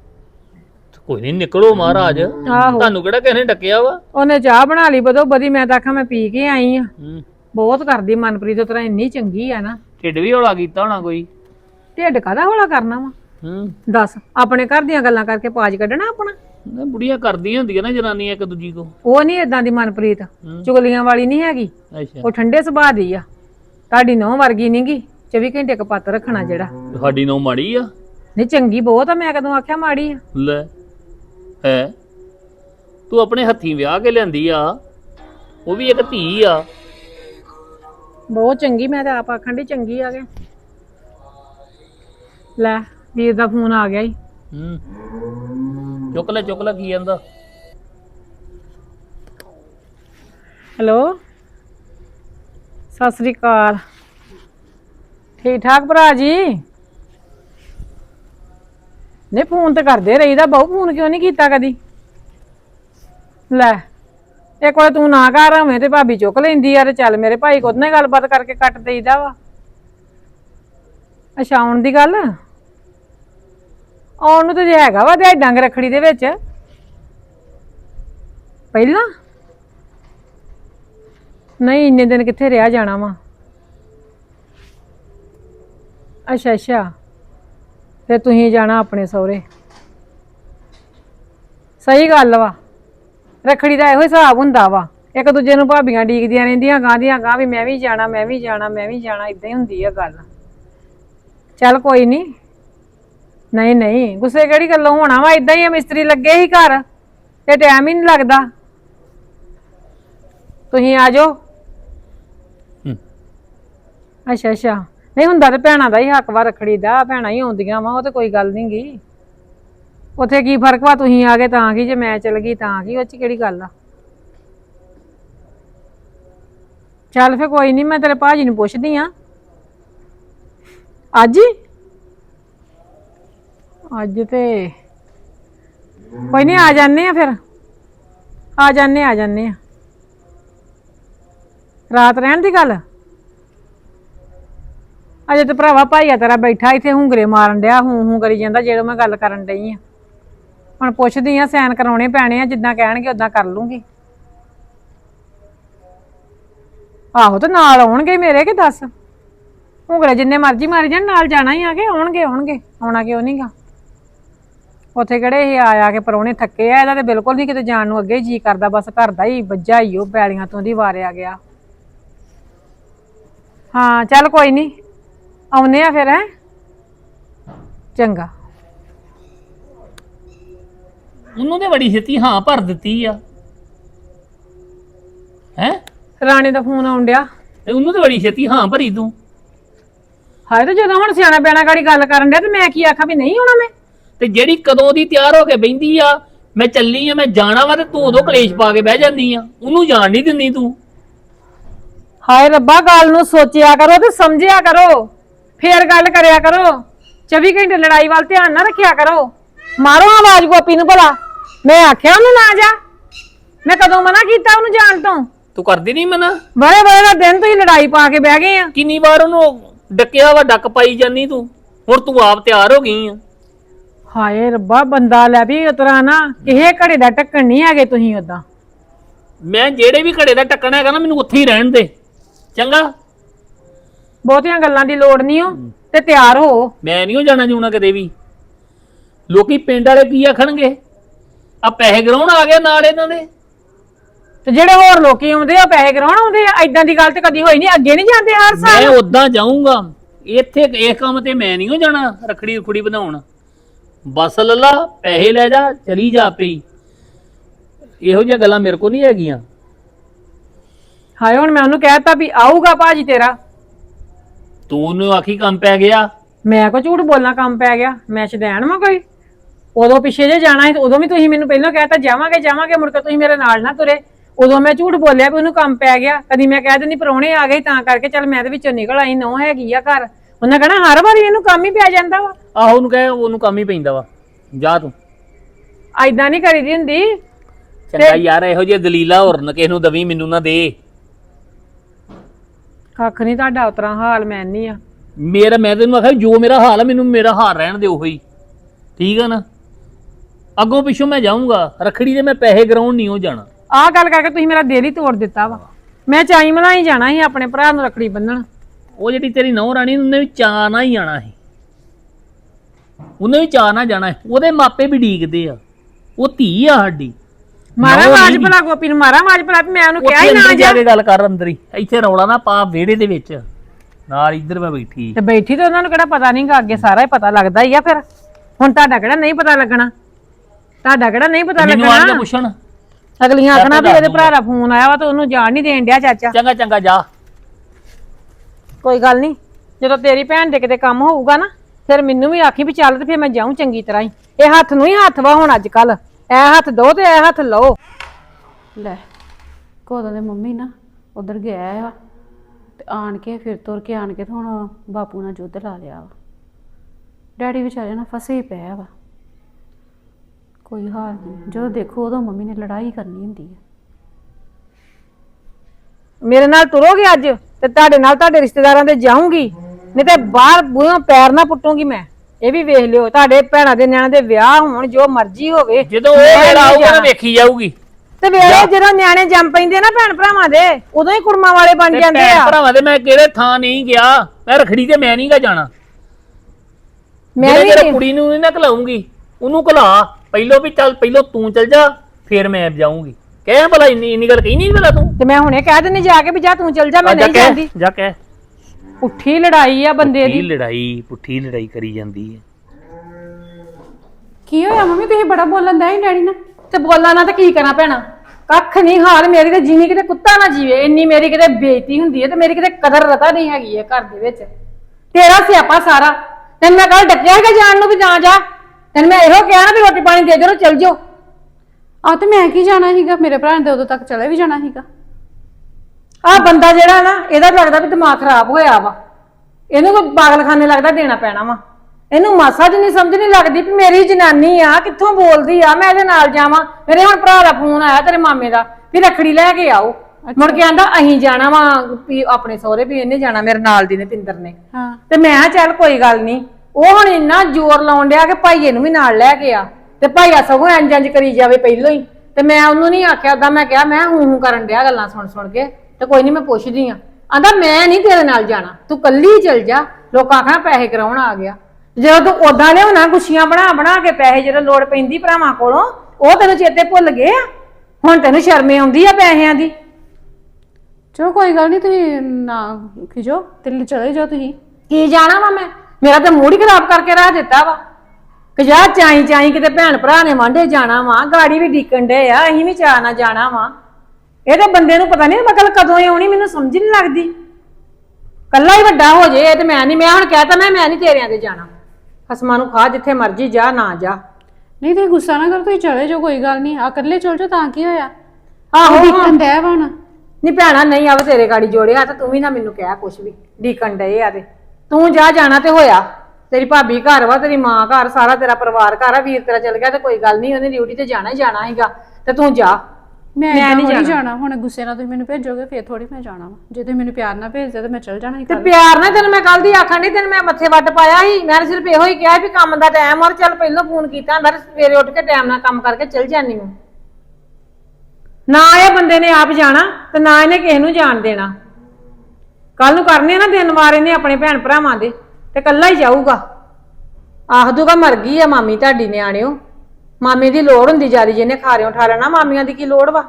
ਕੋਈ ਨਹੀਂ ਨਿਕਲੋ ਮਹਾਰਾਜ। ਆਹੋ। ਤੁਹਾਨੂੰ ਕਿਹੜਾ ਕਿਸੇ ਨੇ ਡੱਕਿਆ ਵਾ? ਉਹਨੇ ਚਾਹ ਬਣਾ ਲਈ ਬਦੋ ਬਦੀ ਮੈਂ ਤਾਂ ਆਖਾਂ ਮੈਂ ਪੀ ਕੇ ਆਈ ਆ। ਹੂੰ। ਬਹੁਤ ਕਰਦੀ ਮਨਪ੍ਰੀਤ ਉਹ ਤਰ੍ਹਾਂ ਇੰਨੀ ਚੰਗੀ ਆ ਨਾ। ਢਿੱਡ ਵੀ ਹੌਲਾ ਕੀਤਾ ਹੋਣਾ ਕੋਈ। ਢਿੱਡ ਕਾਹਦਾ ਹੌਲਾ ਕਰਨਾ ਵਾ? ਹੂੰ। ਦੱਸ ਆਪਣੇ ਘਰ ਦੀਆਂ ਗੱਲਾਂ ਕਰਕੇ ਪਾਜ ਕੱਢਣਾ ਆਪਣਾ? ਨਾ ਬੁੜੀਆਂ ਕਰਦੀਆਂ ਹੁੰਦੀਆਂ ਨਾ ਜਨਾਨੀਆਂ ਇੱਕ ਦੂਜੀ ਕੋ। ਉਹ ਨਹੀਂ ਇਦਾਂ ਦੀ ਮਨਪ੍ਰੀਤ ਚੁਗਲੀਆਂ ਵਾਲੀ ਨਹੀਂ ਹੈਗੀ। ਅੱਛਾ। ਉਹ ਠੰਡੇ ਸੁਭਾਅ ਦੀ ਆ। ਤੁਹਾਡੀ ਨਹੁੰ ਵਰਗੀ ਨਹੀਂਗੀ 24 ਘੰਟੇ ਕਪੱਤ ਰੱਖਣਾ ਜਿਹੜਾ। ਸਾਡੀ ਨੋ ਮਾੜੀ ਆ? ਨਹੀਂ ਚੰਗੀ ਬਹੁਤ ਆ ਮੈਂ ਕਦੋਂ ਆਖਿਆ ਮਾੜੀ ਆ। ਲੈ ਹੈ? ਤੂੰ ਆਪਣੇ ਹੱਥੀਂ ਵਿਆਹ ਕੇ ਲਿਆਂਦੀ ਆ। ਉਹ ਵੀ ਇੱਕ ਧੀ ਆ। ਬਹੁਤ ਚੰਗੀ ਮੈਂ ਤਾਂ ਆਪ ਆਖਣ ਦੀ ਚੰਗੀ ਆ ਗਿਆ ਲੈ ਵੀਰ ਦਾ ਫੋਨ ਆ ਗਿਆ ਈ। ਹੂੰ। ਚੁੱਕ ਲੈ ਚੁੱਕ ਲੈ ਕੀ ਜਾਂਦਾ ਹੈਲੋ? ਸਤਿ ਸ੍ਰੀ ਅਕਾਲ। ਠੀਕ ਠਾਕ ਭਰਾ ਜੀ? ਨਹੀਂ ਫੋਨ ਤੇ ਕਰਦੇ ਰਹੀਦਾ ਬਹੁ ਫੋਨ ਕਿਉਂ ਨਹੀਂ ਕੀਤਾ ਕਦੀ? ਲੈ। ਇੱਕ ਵਾਰ ਤੂੰ ਨਾ ਘਰ ਹਵੇਂ ਤੇ ਭਾਬੀ ਚੁੱਕ ਲੈਂਦੀ ਆ ਤੇ ਚੱਲ ਮੇਰੇ ਭਾਈ ਕੋਲ ਨਾਲ ਗੱਲਬਾਤ ਕਰਕੇ ਕੱਟ ਦੇਈਦਾ ਵਾ। ਅੱਛਾ, ਆਉਣ ਦੀ ਗੱਲ? ਆਉਣ ਨੂੰ ਤੇ ਜੇ ਹੈਗਾ ਵਾ ਤੇ ਡੰਗ ਰਖੜੀ ਦੇ ਵਿੱਚ। ਪਹਿਲਾਂ? ਨਹੀਂ, ਇੰਨੇ ਦਿਨ ਕਿੱਥੇ ਰਿਹਾ ਜਾਣਾ ਵਾ? ਅੱਛਾ ਅੱਛਾ। ਫਿਰ ਤੁਸੀਂ ਜਾਣਾ ਆਪਣੇ ਸਹੁਰੇ। ਸਹੀ ਗੱਲ ਵਾ। ਰਖੜੀ ਦਾ ਇਹੋ ਹਿਸਾਬ ਹੁੰਦਾ ਵਾ। ਇੱਕ ਦੂਜੇ ਨੂੰ ਭਾਬੀਆਂ ਡੀਕਦੀਆਂ ਰਹਿੰਦੀਆਂ ਗਾਂ ਦੀਆਂ ਗਾਂ ਵੀ ਮੈਂ ਵੀ ਜਾਣਾ ਮੈਂ ਵੀ ਜਾਣਾ ਮੈਂ ਵੀ ਜਾਣਾ ਇਦਾਂ ਹੀ ਹੁੰਦੀ ਆ ਗੱਲ। ਚੱਲ ਕੋਈ ਨਹੀਂ ਨਹੀਂ ਨਹੀਂ ਗੁੱਸੇ ਕਿਹੜੀ ਗੱਲੋਂ ਹੋਣਾ ਵਾ? ਇਦਾਂ ਹੀ ਆ ਮਿਸਤਰੀ ਲੱਗੇ ਹੀ ਘਰ। ਤੇ ਟਾਈਮ ਹੀ ਨਹੀਂ ਲੱਗਦਾ। ਤੁਸੀਂ ਆ ਜਾਓ। ਅੱਛਾ ਅੱਛਾ। ਨਹੀਂ ਹੁੰਦਾ ਤੇ ਭੈਣਾਂ ਦਾ ਹੀ ਹੱਕ ਵਾ ਰੱਖੜੀ ਦਾ। ਭੈਣਾਂ ਹੀ ਆਉਂਦੀਆਂ ਵਾ ਉਹ ਤੇ ਕੋਈ ਗੱਲ ਨਹੀਂ ਗੀ। ਉੱਥੇ ਕੀ ਫ਼ਰਕ ਵਾ? ਤੁਸੀਂ ਆ ਗਏ ਤਾਂ ਕੀ, ਜੇ ਮੈਂ ਚਲ ਗਈ ਤਾਂ ਕੀ, ਉਹ ਚ ਕਿਹੜੀ ਗੱਲ ਆ? ਚੱਲ ਫੇ ਕੋਈ ਨਹੀਂ ਮੈਂ ਤੇਰੇ ਭਾਜੀ ਨੂੰ ਪੁੱਛਦੀ ਆ। ਅੱਜ? ਹੀ ਅੱਜ ਤੇ ਕੋਈ ਨਹੀਂ ਆ ਜਾਂਦੇ ਆ ਫਿਰ। ਆ ਜਾਂਦੇ ਆ ਜਾਂਦੇ ਆ। ਰਾਤ ਰਹਿਣ ਦੀ ਗੱਲ? ਅਜੇ ਤੇ ਭਰਾਵਾ ਭਾਈ ਤੇਰਾ ਬੈਠਾ, ਇੱਥੇ ਹੁੰਗਰੇ ਮਾਰਨ ਡਿਆ ਹੂੰ ਹੂੰ ਕਰੀ ਜਾਂਦਾ ਜਿਹੜਾ ਮੈਂ ਗੱਲ ਕਰਨ ਡਈ ਆ। ਹੁਣ ਪੁੱਛਦੀ ਆ ਸੈਨ ਕਰਾਉਣੇ ਪੈਣੇ ਆ, ਜਿੱਦਾਂ ਕਹਿਣਗੇ ਉਦਾਂ ਕਰ ਲੂੰਗੀ। ਆਹੋ ਤੇ ਨਾਲ ਆਉਣਗੇ ਮੇਰੇ ਕਿ ਦੱਸ? ਹੁੰਗਰੇ ਜਿੰਨੇ ਮਰਜ਼ੀ ਮਾਰੀ ਜਾਣ, ਨਾਲ ਜਾਣਾ ਹੀ ਆ ਕੇ ਆਉਣਗੇ ਆਉਣਗੇ, ਆਉਣਾ ਕਿਉਂ ਨਹੀਂਗਾ ਉੱਥੇ ਕਿਹੜੇ ਇਹ ਆਇਆ ਕੇ ਪਰੋਣੇ ਥੱਕੇ ਆ, ਇਹਦਾ ਤੇ ਬਿਲਕੁਲ ਨਹੀਂ ਕਿਤੇ ਜਾਣ ਨੂੰ ਅੱਗੇ ਜੀ ਕਰਦਾ, ਬਸ ਘਰ ਦਾ ਹੀ ਵੱਜਾ ਹੀ ਉਹ ਪੈਲੀਆਂ ਤੋਂ ਦੀ ਵਾਰਿਆ ਗਿਆ। ਹਾਂ, ਚੱਲ ਕੋਈ ਨਹੀਂ ਆਉਨੇ ਆ ਫਿਰ, ਹੈ? ਚੰਗਾ। ਉਹਨੂੰ ਤੇ ਬੜੀ ਛੇਤੀ ਹਾਂ ਭਰ ਦਿੱਤੀ ਆ। ਹੈ? ਰਾਣੇ ਦਾ ਫੋਨ ਆਉਣ ਡਿਆ। ਤੇ ਉਹਨੂੰ ਤੇ ਬੜੀ ਛੇਤੀ ਹਾਂ ਭਰੀ ਤੂੰ। ਹਾਏ ਤੇ ਜਦੋਂ ਹੁਣ ਸਿਆਣਾ ਬਿਆਣਾ ਗਾੜੀ ਗੱਲ ਕਰਨ ਡਿਆ ਤੇ ਮੈਂ ਕੀ ਆਖਾਂ ਵੀ ਨਹੀਂ ਆਉਣਾ ਮੈਂ? ਤੇ ਜਿਹੜੀ ਕਦੋਂ ਦੀ ਤਿਆਰ ਹੋ ਕੇ ਬੈੰਦੀ ਆ ਮੈਂ ਚੱਲੀ ਆ ਮੈਂ ਜਾਣਾ ਵਾ ਤੇ ਤੂੰ ਉਦੋਂ ਕਲੇਸ਼ ਪਾ ਕੇ ਬਹਿ ਜਾਂਦੀ ਆ। ਉਹਨੂੰ ਜਾਣ ਨਹੀਂ ਦਿੰਦੀ ਤੂੰ। ਹਾਏ ਰੱਬਾ ਗੱਲ ਨੂੰ ਸੋਚਿਆ ਕਰੋ ਤੇ ਸਮਝਿਆ ਕਰੋ। ਫੇਰ ਗੱਲ ਕਰਿਆ ਕਰੋ। 24 ਘੰਟੇ ਲੜਾਈ ਵੱਲ ਧਿਆਨ ਨਾ ਰੱਖਿਆ ਕਰੋ। ਮਾਰੋ ਆਵਾਜ਼ ਗੋਪੀ ਨੂੰ ਭਲਾ। ਮੈਂ ਆਖਿਆ ਉਹਨੂੰ ਨਾ ਜਾ। ਮੈਂ ਕਦੋਂ ਮਨਾ ਕੀਤਾ ਉਹਨੂੰ ਜਾਣ ਤੋਂ? ਤੂੰ ਕਰਦੀ ਨਹੀਂ ਮਨਾ? ਬੜੇ ਬੜੇ ਦਾ ਦਿਨ ਤੁਸੀਂ ਲੜਾਈ ਪਾ ਕੇ ਬਹਿ ਗਏ ਆ। ਕਿੰਨੀ ਵਾਰ ਉਹਨੂੰ ਡੱਕਿਆ ਵਾ ਡੱਕ ਪਾਈ ਜਾਂਦੀ ਤੂੰ? ਹੁਣ ਤੂੰ ਆਪ ਤਿਆਰ ਹੋ ਗਈ ਆ। ਹਾਏ ਰੱਬਾ ਬੰਦਾ ਲੈ ਵੀ ਉਤਰਾ ਨਾ ਕਿਸੇ ਘੜੇ ਦਾ ਟੱਕਣ ਨਹੀਂ ਹੈਗੇ ਤੁਸੀਂ ਉਦਾਂ ਮੈਂ ਜਿਹੜੇ ਵੀ ਘੜੇ ਦਾ ਟੱਕਣਾ ਹੈਗਾ ਨਾ ਮੈਨੂੰ ਉੱਥੇ ਹੀ ਰਹਿਣ ਦੇ। ਚੰਗਾ? ਬਹੁਤੀਆਂ ਗੱਲਾਂ ਦੀ ਲੋੜ ਨਹੀਂ ਹੋ ਤੇ ਤਿਆਰ ਹੋ। ਮੈਂ ਨਹੀਂ ਜਾਣਾ ਜੂਣਾ ਕਦੇ ਵੀ। ਲੋਕੀ ਪਿੰਡ ਵਾਲੇ ਕੀ ਆਖਣਗੇ? ਆ ਪੈਸੇ ਗਰਾਉਣ ਆ ਗਿਆ ਨਾਲ ਇਹਨਾਂ ਦੇ। ਤੇ ਜਿਹੜੇ ਹੋਰ ਲੋਕੀ ਆਉਂਦੇ ਆ ਪੈਸੇ ਕਰਾਉਣ ਆਉਂਦੇ ਆ ਐਦਾਂ ਦੀ ਗੱਲ ਤੇ ਕਦੀ ਹੋਈ ਨਹੀਂ ਅੱਗੇ ਨਹੀਂ ਜਾਂਦੇ ਹਰ ਸਾਲ। ਮੈਂ ਉਦਾਂ ਜਾਊਂਗਾ। ਇੱਥੇ ਇਹ ਕੰਮ ਤੇ ਮੈਂ ਨਹੀਂ ਜਾਣਾ ਰਖੜੀ ਰੁਖੜੀ ਬਣਾਉਣ ਬਸ ਲੱਲਾ ਪੈਸੇ ਲੈ ਜਾ ਚਲੀ ਜਾ ਪਈ ਇਹੋ ਜਿਹੀਆਂ ਗੱਲਾਂ ਮੇਰੇ ਕੋਲ ਨਹੀਂ ਹੈਗੀਆਂ। ਹਾਏ ਹੁਣ ਮੈਂ ਉਹਨੂੰ ਕਹਿਤਾ ਵੀ ਆਊਗਾ ਭਾਜੀ ਤੇਰਾ। ਤੂੰ ਉਹਨੂੰ ਆਖੀ ਕੰਮ ਪੈ ਗਿਆ। ਮੈਂ ਕੋ ਝੂਠ ਬੋਲਣਾ ਕੰਮ ਪੈ ਗਿਆ? ਮੈਂ ਛਦੈਣ ਮਾ ਕੋਈ? ਉਦੋਂ ਪਿੱਛੇ ਜੇ ਜਾਣਾ ਸੀ ਉਦੋਂ ਵੀ ਤੁਸੀਂ ਮੈਨੂੰ ਪਹਿਲਾਂ ਕਹਿਤਾ ਜਾਵਾਂਗੇ ਜਾਵਾਂਗੇ ਮੁੜ ਕੇ ਤੁਸੀਂ ਮੇਰੇ ਨਾਲ ਨਾ ਤੁਰੇ। ਉਦੋਂ ਮੈਂ ਝੂਠ ਬੋਲਿਆ ਵੀ ਉਹਨੂੰ ਕੰਮ ਪੈ ਗਿਆ। ਕਦੀ ਮੈਂ ਕਹਿ ਦਿੰਦੀ ਪਰੌਣੇ ਆ ਗਏ ਤਾਂ ਕਰਕੇ ਚੱਲ ਮੈਂ ਤੇ ਵਿੱਚੋਂ ਨਿਕਲ ਆਈ ਨੋ ਹੈਗੀ ਆ ਘਰ। ਉਹਨਾਂ ਕਹਣਾ ਹਰ ਵਾਰੀ ਇਹਨੂੰ ਕੰਮ ਹੀ ਪੈ ਜਾਂਦਾ ਵਾ। ਆਹੋ ਉਹਨੂੰ ਕਹੇ ਉਹਨੂੰ ਕੰਮ ਹੀ ਪੈਂਦਾ ਵਾ। ਜਾ ਤੂੰ। ਐਦਾਂ ਨਹੀਂ ਕਰੀਦੀ ਹੁੰਦੀ। ਚੰਗਾ ਯਾਰ ਇਹੋ ਜਿਹੇ ਦਲੀਲਾ ਹੋਰ ਨਾ ਕਿਸੇ ਨੂੰ ਦਵੀ ਮੈਨੂੰ ਨਾ ਦੇ। ਕੱਖ ਨਹੀਂ ਤੁਹਾਡਾ ਉਤਰਾ ਹਾਲ ਮੈਂ ਨਹੀਂ ਆ। ਮੇਰਾ ਮੈਂ ਤੈਨੂੰ ਆਖਿਆ ਜੋ ਮੇਰਾ ਹਾਲ ਆ ਮੈਨੂੰ ਮੇਰਾ ਹਾਲ ਰਹਿਣ ਦੇ ਉਹੀ। ਠੀਕ ਆ ਨਾ? ਅੱਗੋਂ ਪਿੱਛੋਂ ਮੈਂ ਜਾਊਂਗਾ ਰਖੜੀ ਦੇ ਮੈਂ ਪੈਸੇ ਗਰਾਉਣ ਨਹੀਂ ਹੋ ਜਾਣਾ। ਆਹ ਗੱਲ ਕਰਕੇ ਤੁਸੀਂ ਮੇਰਾ ਦਿਲ ਹੀ ਤੋੜ ਦਿੱਤਾ ਵਾ। ਮੈਂ ਚਾਈ ਮਲਾਈ ਜਾਣਾ ਸੀ ਆਪਣੇ ਭਰਾ ਨੂੰ ਰੱਖੜੀ ਬੰਨਣ। ਉਹ ਜਿਹੜੀ ਤੇਰੀ ਨੌ ਰਾਣੀ ਉਹਨੇ ਵੀ ਚਾਅ ਨਾਲ ਹੀ ਆਣਾ ਸੀ। ਉਹਨੇ ਵੀ ਚਾਅ ਨਾਲ ਜਾਣਾ ਸੀ। ਉਹਦੇ ਮਾਪੇ ਵੀ ਡੀਕਦੇ ਆ। ਉਹ ਧੀ ਆ ਸਾਡੀ। ਮਾਰਾ ਨਹੁੰ ਆਵਾਜ਼ ਨਹੀਂ। ਭਲਾ ਗੋਪੀ ਨੂੰ ਮਾਰਾ ਆਵਾਜ਼ ਭਲਾ ਵੀ ਮੈਂ ਉਹਨੂੰ ਕਿਹਾ ਉੱਥੇ ਹੀ ਨਾ ਅੰਦਰ ਜਾ। ਜਾ ਕੇ ਗੱਲ ਕਰ ਅੰਦਰ ਹੀ। ਇੱਥੇ ਰੌਲਾ ਨਾ ਪਾ ਵਿਹੜੇ ਦੇ ਵਿੱਚ। ਨਾਲ ਇੱਧਰ ਮੈਂ ਬੈਠੀ। ਤੇ ਬੈਠੀ ਤੇ ਉਹਨਾਂ ਨੂੰ ਕਿਹੜਾ ਪਤਾ ਨਹੀਂਗਾ ਅੱਗੇ ਸਾਰਾ ਹੀ ਪਤਾ ਲੱਗਦਾ ਹੀ ਆ ਫਿਰ। ਹੁਣ ਤੁਹਾਡਾ ਕਿਹੜਾ ਨਹੀਂ ਪਤਾ ਲੱਗਣਾ? ਤੁਹਾਡਾ ਕਿਹੜਾ ਨਹੀਂ ਪਤਾ ਮੈਨੂੰ ਆਣ ਕੇ ਲੱਗਣਾ ਪੁੱਛਣ। ਅਗਲੀਆਂ ਆਖਣਾ ਵੀ ਇਹਦੇ ਭਰਾ ਦਾ ਫੋਨ ਆਇਆ ਵਾ ਤੇ ਉਹਨੂੰ ਜਾਣ ਨਹੀਂ ਦੇਣ ਡਿਆ ਚਾਚਾ। ਚੰਗਾ ਚੰਗਾ ਜਾ। ਕੋਈ ਗੱਲ ਨਹੀਂ ਜਦੋਂ ਤੇਰੀ ਭੈਣ ਦੇ ਕਿਤੇ ਕੰਮ ਹੋਊਗਾ ਨਾ ਫਿਰ ਮੈਨੂੰ ਵੀ ਆਖੀ ਵੀ ਚੱਲ ਤੇ ਫਿਰ ਮੈਂ ਜਾਊਂ ਚੰਗੀ ਤਰ੍ਹਾਂ ਹੀ। ਇਹ ਹੱਥ ਨੂੰ ਹੀ ਹੱਥ ਵਾ ਹੁਣ ਅੱਜ ਕੱਲ ਐ ਹੱਥ ਦੋ ਤੇ ਐ ਹੱਥ ਲਓ। ਲੈ ਕੋਦੋਂ ਦੇ ਮੰਮੀ ਨਾ ਉਧਰ ਗਿਆ ਆ। ਤੇ ਆਣ ਕੇ ਫਿਰ ਤੁਰ ਕੇ ਆਣ ਕੇ ਤੇ ਹੁਣ ਬਾਪੂ ਨਾਲ ਜੁੱਧ ਲਾ ਲਿਆ ਵਾ। ਡੈਡੀ ਵਿਚਾਰੇ ਨਾਲ ਫਸੇ ਹੀ ਪਿਆ ਵਾ। ਕੋਈ ਹਾਲ ਨਹੀਂ। ਜਦੋਂ ਦੇਖੋ ਉਦੋਂ ਮੰਮੀ ਨੇ ਲੜਾਈ ਕਰਨੀ ਹੁੰਦੀ ਹੈ ਮੇਰੇ ਨਾਲ ਤੁਰੋਗੇ ਅੱਜ? ਤੇ ਤੁਹਾਡੇ ਨਾਲ ਤੁਹਾਡੇ ਰਿਸ਼ਤੇਦਾਰਾਂ ਦੇ ਜਾਊਂਗੀ। ਨਹੀਂ ਤੇ ਬਾਹਰ ਬੂਹਾਂ ਪੈਰ ਨਾ ਪੁੱਟੂਗੀ ਮੈਂ। ਇਹ ਵੀ ਵੇਖ ਲਿਓ ਤੁਹਾਡੇ ਭੈਣਾਂ ਦੇ ਨਿਆਣਿਆਂ ਦੇ ਵਿਆਹ ਹੋਣ ਜੋ ਮਰਜ਼ੀ ਹੋਵੇ। ਜਦੋਂ ਉਹ ਮੈਂ ਵੇਲਾ ਨਹੀਂ ਆਊਗਾ ਨਾ ਜਾਣਾ। ਵੇਖੀ ਜਾਊਗੀ। ਤੇ ਵੇਲੇ ਜਦੋਂ ਨਿਆਣੇ ਜੰਮ ਪੈਂਦੇ ਨਾ ਭੈਣ ਭਰਾਵਾਂ ਦੇ ਉਦੋਂ ਹੀ ਕੁੜਮਾਂ ਵਾਲੇ ਬਣ ਜਾਂਦੇ ਭੈਣ ਆ ਭਰਾਵਾਂ ਦੇ ਮੈਂ ਕਿਹੜੇ ਥਾਂ ਨਹੀਂ ਗਿਆ। ਮੈਂ ਰਖੜੀ ਤੇ ਮੈਂ ਨਹੀਂਗਾ ਜਾਣਾ। ਮੈਂ ਜਿਹੜੇ ਵੀ ਕੁੜੀ ਨੂੰ ਨਹੀਂ ਨਾ ਘਲਾਉਂਗੀ ਉਹਨੂੰ ਘਲਾ। ਪਹਿਲੋਂ ਵੀ ਚੱਲ ਪਹਿਲੋਂ ਤੂੰ ਚੱਲ ਜਾ ਫਿਰ ਮੈਂ ਜਾਊਂਗੀ। ਕਹਿ ਭਲਾ ਇੰਨੀ ਇੰਨੀ ਗੱਲ ਕਹੀ ਨਹੀਂ ਭਲਾ ਤੂੰ? ਤੇ ਮੈਂ ਹੁਣੇ ਕਹਿ ਦਿੰਨੀ ਜਾ ਕੇ ਵੀ ਜਾ ਤੂੰ ਚੱਲ ਜਾ ਮੈਂ ਜਾ ਨਹੀਂ ਕਹਿ, ਜਾਂਦੀ। ਜਾ ਕਹਿ। ਉੱਠੀ ਲੜਾਈ ਆ ਬੰਦੇ ਪੁੱਠੀ ਦੀ ਲੜਾਈ ਪੁੱਠੀ ਲੜਾਈ ਕਰੀ ਜਾਂਦੀ ਹੈ ਕੀ ਹੋਇਆ ਮੰਮੀ ਤੁਸੀਂ ਬੜਾ ਬੋਲਣ ਦਾ ਡੈਡੀ ਨਾਲ? ਤੇ ਬੋਲਾਂ ਨਾ ਤੇ ਕੀ ਕਰਾਂ ਭੈਣਾ? ਕੱਖ ਨਹੀਂ ਹਾਲ ਮੇਰੀ ਤੇ ਜਿਵੇਂ ਕਿਤੇ ਕੁੱਤਾ ਨਾ ਜੀਵੇ ਇੰਨੀ ਮੇਰੀ ਕਿਤੇ ਬੇਇੱਜ਼ਤੀ ਹੁੰਦੀ ਹੈ ਤੇ ਮੇਰੀ ਕਿਤੇ ਕਦਰ ਰਤਾ ਨਹੀਂ ਹੈਗੀ ਹੈ ਘਰ ਦੇ ਵਿੱਚ। ਤੇਰਾ ਸਿਆਪਾ ਸਾਰਾ। ਤੈਨੂੰ ਮੈਂ ਕੱਲ ਡੱਕਿਆ ਹੈਗਾ ਜਾਣ ਨੂੰ ਵੀ ਨਾ ਜਾ। ਤੈਨੂੰ ਮੈਂ ਇਹੋ ਕਿਹਾ ਨਾ ਵੀ ਰੋਟੀ ਪਾਣੀ ਦੇ ਜਦੋਂ ਚੱਲ ਜਾਓ। ਆ ਤੇ ਮੈਂ ਕੀ ਜਾਣਾ ਸੀਗਾ? ਮੇਰੇ ਭਰਾ ਨੇ ਤਾਂ ਉਦੋਂ ਤੱਕ ਚਲੇ ਵੀ ਜਾਣਾ ਸੀਗਾ। ਆਹ ਬੰਦਾ ਜਿਹੜਾ ਨਾ ਇਹਦਾ ਲੱਗਦਾ ਵੀ ਦਿਮਾਗ ਖਰਾਬ ਹੋਇਆ ਵਾ। ਇਹਨੂੰ ਕੋਈ ਪਾਗਲਖਾਨੇ ਲੱਗਦਾ ਦੇਣਾ ਪੈਣਾ ਵਾ। ਇਹਨੂੰ ਮਾਸਾ ਜਿੰਨੀ ਸਮਝ ਨਹੀਂ ਲੱਗਦੀ ਵੀ ਮੇਰੀ ਜਨਾਨੀ ਆ ਕਿੱਥੋਂ ਬੋਲਦੀ ਆ? ਮੈਂ ਇਹਦੇ ਨਾਲ ਜਾਵਾਂ। ਮੇਰੇ ਹੁਣ ਭਰਾ ਦਾ ਫੋਨ ਆਇਆ ਤੇਰੇ ਮਾਮੇ ਦਾ ਵੀ ਰੱਖੜੀ ਲੈ ਕੇ ਆਓ। ਮੁੜ ਕੇ ਆਂਦਾ ਅਹੀਂ ਜਾਣਾ ਵਾ ਵੀ ਆਪਣੇ ਸਹੁਰੇ ਵੀ ਇਹਨੇ ਜਾਣਾ ਮੇਰੇ ਨਾਲ ਦੀ ਨੇ ਪਿੰਦਰ ਨੇ। ਹਾਂ। ਤੇ ਮੈਂ ਕਿਹਾ ਚੱਲ ਕੋਈ ਗੱਲ ਨਹੀਂ। ਉਹ ਹੁਣ ਇੰਨਾ ਜ਼ੋਰ ਲਾਉਣ ਡਿਆ ਕਿ ਭਾਈਏ ਨੂੰ ਵੀ ਨਾਲ ਲੈ ਕੇ ਆ। ਤੇ ਭਾਈਆ ਸਗੋਂ ਇੰਜ ਇੰਜ ਕਰੀ ਜਾਵੇ ਪਹਿਲੋਂ ਹੀ। ਤੇ ਮੈਂ ਉਹਨੂੰ ਨਹੀਂ ਆਖਿਆ ਉਦਾਂ ਮੈਂ ਕਿਹਾ ਮੈਂ ਹੂੰ ਹੂੰ ਕਰਨ ਡਿਆ ਗੱਲਾਂ ਸੁਣ ਸੁਣ ਕੇ। ਤੇ ਕੋਈ ਨਹੀਂ ਮੈਂ ਪੁੱਛਦੀ ਆ। ਆਂਦਾ ਮੈਂ ਨਹੀਂ ਤੇਰੇ ਨਾਲ ਜਾਣਾ। ਤੂੰ ਕੱਲੀ ਚੱਲ ਜਾ। ਲੋਕਾਂ ਆਖਣਾ ਪੈਸੇ ਕਰਾਉਣ ਆ ਗਿਆ। ਜਦੋਂ ਤੂੰ ਉਦਾਂ ਲਿਆਉਣਾ ਗੁੱਛੀਆਂ ਬਣਾ ਬਣਾ ਕੇ ਪੈਸੇ ਜਦੋਂ ਲੋੜ ਪੈਂਦੀ ਭਰਾਵਾਂ ਕੋਲੋਂ ਉਹ ਤੈਨੂੰ ਚੇਤੇ ਭੁੱਲ ਗਏ ਆ? ਹੁਣ ਤੈਨੂੰ ਸ਼ਰਮੇ ਆਉਂਦੀ ਆ ਪੈਸਿਆਂ ਦੀ। ਚਲੋ ਕੋਈ ਗੱਲ ਨਹੀਂ ਤੁਸੀਂ ਨਾ ਖਿਜੋ। ਤੇ ਚਲੇ ਜਾਓ ਤੁਸੀਂ। ਕੀ ਜਾਣਾ ਵਾ ਮੈਂ? ਮੇਰਾ ਤਾਂ ਮੂਡ ਹੀ ਖਰਾਬ ਕਰਕੇ ਰੱਖ ਦਿੱਤਾ ਵਾ। ਕਿ ਜਾ ਚਾਈ ਚਾਈ ਕਿਤੇ ਭੈਣ ਭਰਾ ਨੇ ਵਾਂਢੇ ਜਾਣਾ ਵਾ ਗਾੜੀ ਵੀ ਡੀਕਣ ਡੇ ਆ ਅਸੀਂ ਵੀ ਚਾਹ ਨਾ ਜਾਣਾ ਵਾ। ਇਹਦੇ ਬੰਦੇ ਨੂੰ ਪਤਾ ਨਹੀਂ ਮਕਲ ਕਦੋਂ ਹੀ ਆਉਣੀ ਮੈਨੂੰ ਸਮਝ ਨਹੀਂ ਲੱਗਦੀ। ਕੱਲਾ ਹੀ ਵੱਡਾ ਹੋ ਜੇ ਇਹ ਤੇ ਮੈਂ ਨਹੀਂ ਮੈਂ ਹੁਣ ਕਹਿਤਾ ਮੈਂ ਮੈਂ ਨਹੀਂ ਤੇਰਿਆਂ ਦੇ ਜਾਣਾ। ਖਸਮਾਂ ਨੂੰ ਖਾ ਜਿੱਥੇ ਮਰਜ਼ੀ ਜਾ ਨਾ ਜਾ। ਨਹੀਂ ਤੁਸੀਂ ਗੁੱਸਾ ਨਾ ਕਰੋ ਤੁਸੀਂ ਚਲੇ ਜਾਓ ਕੋਈ ਗੱਲ ਨਹੀਂ। ਆ ਇਕੱਲੇ ਚਲ ਜਾਓ ਤਾਂ ਕੀ ਹੋਇਆ? ਆਹੋ ਡਿਆ ਵਾ ਹੁਣ। ਨਹੀਂ ਭੈਣਾ ਨਹੀਂ ਆਵੇ ਤੇਰੇ ਗਾੜੀ ਜੋੜਿਆ ਤਾਂ ਤੂੰ ਵੀ ਨਾ ਮੈਨੂੰ ਕਹਿ ਕੁਛ ਵੀ। ਡੀਕਣ ਡਏ ਆ ਤੇ। ਤੂੰ ਜਾ ਜਾਣਾ ਤੇ ਹੋਇਆ। ਤੇਰੀ ਭਾਬੀ ਘਰ ਵਾ ਤੇਰੀ ਮਾਂ ਘਰ ਸਾਰਾ ਤੇਰਾ ਪਰਿਵਾਰ ਘਰ ਆ ਵੀਰ ਤੇਰਾ ਚਲ ਗਿਆ ਤੇ ਕੋਈ ਗੱਲ ਨਹੀਂ ਉਹਨੇ ਡਿਊਟੀ ਤੇ ਜਾਣਾ ਹੀ ਜਾਣਾ ਹੈਗਾ ਤੇ ਤੂੰ ਜਾ। ਮੈਂ ਨਹੀਂ ਜਾਣਾ। ਜਾਣਾ ਹੁਣ ਗੁੱਸੇ ਨਾਲ ਤੁਸੀਂ ਮੈਨੂੰ ਭੇਜੋਗੇ ਫੇਰ ਥੋੜੀ ਮੈਂ ਜਾਣਾ ਵਾ। ਜੇ ਤੁਸੀਂ ਮੈਨੂੰ ਪਿਆਰ ਨਾਲ ਭੇਜਦੇ ਤਾਂ ਮੈਂ ਚੱਲ ਜਾਣਾ ਤੇ ਪਿਆਰ ਨਾਲ ਤੈਨੂੰ ਮੈਂ ਕੱਲ ਦੀ ਆਖਣ ਦੀ ਤੈਨੂੰ ਮੈਂ ਮੱਥੇ ਵੱਟ ਪਾਇਆ ਸੀ। ਮੈਂ ਸਿਰਫ ਇਹੋ ਹੀ ਕਿਹਾ ਵੀ ਕੰਮ ਦਾ ਟਾਈਮ ਔਰ ਚੱਲ ਪਹਿਲਾਂ ਫੋਨ ਕੀਤਾ ਤੇ ਸਵੇਰੇ ਉੱਠ ਕੇ ਟਾਈਮ ਨਾਲ ਕੰਮ ਕਰਕੇ ਚੱਲ ਜਾਨੀ ਹਾਂ। ਨਾ ਇਹ ਬੰਦੇ ਨੇ ਆਪ ਜਾਣਾ ਤੇ ਨਾ ਇਹਨੇ ਕਿਸੇ ਨੂੰ ਜਾਣ ਦੇਣਾ। ਕੱਲ ਨੂੰ ਕਰਨੇ ਆ ਨਾ ਦਿਨ ਵਾਰ ਇਹਨੇ ਆਪਣੇ ਭੈਣ ਭਰਾਵਾਂ ਦੇ ਤੇ ਕੱਲਾ ਹੀ ਜਾਊਗਾ। ਆਖ ਦੂਗਾ ਮਰ ਗਈ ਆ ਮਾਮੀ ਤੁਹਾਡੀ ਨਿਆਣਿਓ। ਮਾਮੀ ਦੀ ਲੋੜ ਹੁੰਦੀ ਜਿਆਦੀ ਜਿਹਨੇ ਖਾਰਿਓ ਠਾ ਲੈਣਾ ਮਾਮੀਆਂ ਦੀ ਕੀ ਲੋੜ ਵਾ?